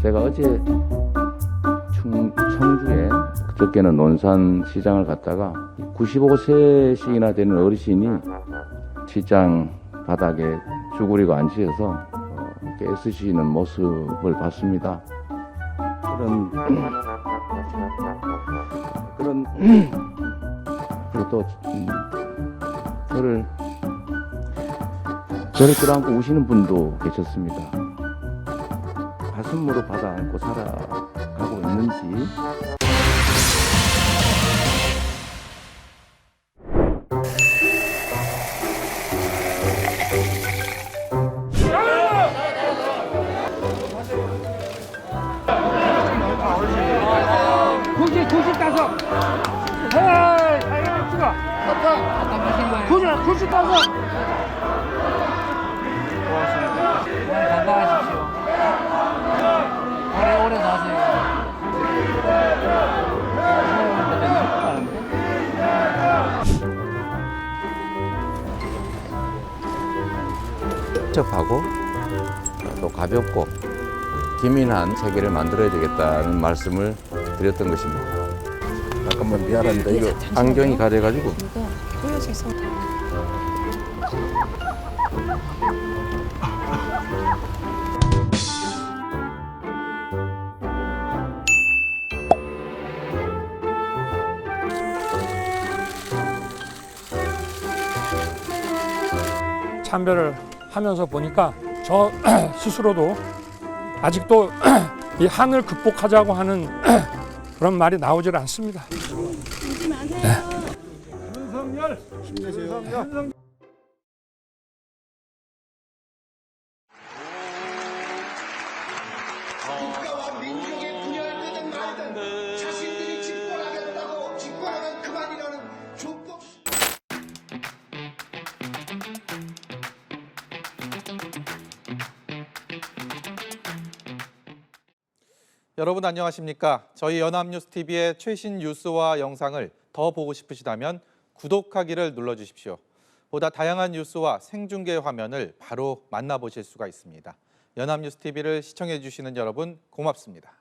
제가 어제 충, 청주에 그저께는 논산 시장을 갔다가 95세씩이나 되는 어르신이 시장 바닥에 쭈그리고 앉으셔서 어, 이렇게 애쓰시는 모습을 봤습니다. 그런 그런 그리고 또 음, 저를 저를 끌어안고 우시는 분도 계셨습니다. 가슴으로 받아 안고 살아가고 있는지 굳이 따 고맙습니다 건강하십시오 오래 오래 사세요 복잡하고 또 가볍고 기민한 세계를 만들어야 되겠다는 말씀을 드렸던 것입니다. 잠깐만 미안합니다. 이거 안경이 가려가지고 보여줘서 참배를 하면서 보니까 저 스스로도 아직도 이 한을 극복하자고 하는 그런 말이 나오질 않습니다. 국가와 민족의 분열되는 말들 자신들이 집권하겠다고 집권하면 그만이라는 조건 여러분 안녕하십니까? 저희 연합뉴스TV의 최신 뉴스와 영상을 더 보고 싶으시다면 구독하기를 눌러주십시오. 보다 다양한 뉴스와 생중계 화면을 바로 만나보실 수가 있습니다. 연합뉴스TV를 시청해 주시는 여러분 고맙습니다.